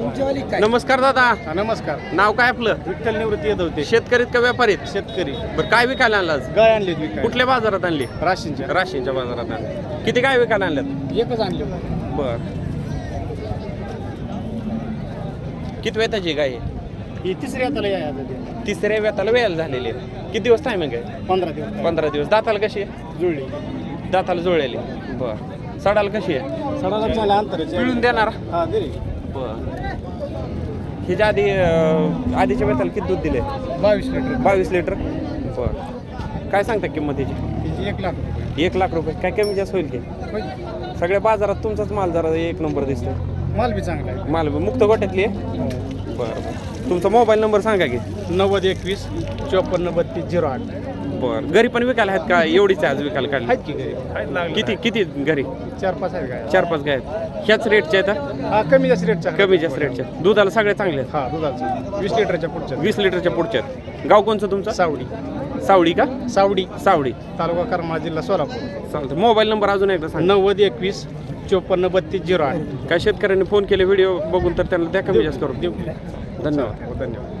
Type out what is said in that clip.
काय? नमस्कार दादा. हा, नमस्कार. नाव काय आपलं? विठ्ठल निवृत्ती येत होते. शेतकरीत का व्यापारीत? शेतकरी. बरं काय विकायला आणलं आज? गाय आणली विकायला. कुठल्या बाजारात आणली? राशींच्या. राशींच्या बाजारात आणली. किती काय विकायला आणल्यात? एकच आणली बर. किती वेताची गाय आहे? ही तिसरी आता या आता ती. तिसऱ्या वेताला वेळेला झालेली आहे. किती दिवस टायमिंग आहे? पंधरा दिवस. पंधरा दिवस. दाताला कशी आहे? जुळली. दाताला जुळलेली बर. सडाला कशी आहे? सडाला झाला अंतर पिळून देणार? हा दिली बर. ह्याच्या आधी अं, आधीच्या वेताला किती दूध दिले? बावीस लिटर. बावीस लिटर? बर. काय सांगता किंमत त्याची तिची एक लाख रुपये. एक लाख रुपये. काय कमी जास्त होईल की? होय. सगळ्या बाजारात तुमचाच माल जरा एक नंबर दिसतो माल बी चांगला आहे. माल मुक्त गोट्यातली आहे? बरं बरं. तुमचा मोबाईल नंबर सांगा की. नव्वद एकवीस चोपन्न बत्तीस झिरो आठ. बरं. घरी पण विकायला आहेत का? एवढीच आहे आज विकायला काढली? आहेत की घरी. किती किती घरी? चार पाच आहेत गाय चार पाच गाय आहेत ह्याच रेटच्या आहेत हा? कमी जास्त रेटच्या कमी जास्त रेटच्या दुधाला सगळे चांगले आहेत. हा दुधाचं वीस लिटरच्या पुढच्या वीस लिटरच्या पुढच्या आहेत. गाव कोणचं तुमचं? सावडी. सावडी का? सावडी. सावडी. तालुका करमाळा जिल्हा सोलापूर. चालतं. मोबाईल नंबर अजून एकदा सांगा. नव्वद एकवीस चोपन्न बत्तीस झिरो आठ. काय शेतकऱ्यांनी फोन केले व्हिडिओ बघून तर त्यांना द्या कमी जास्त करून. देऊ. धन्यवाद. धन्यवाद.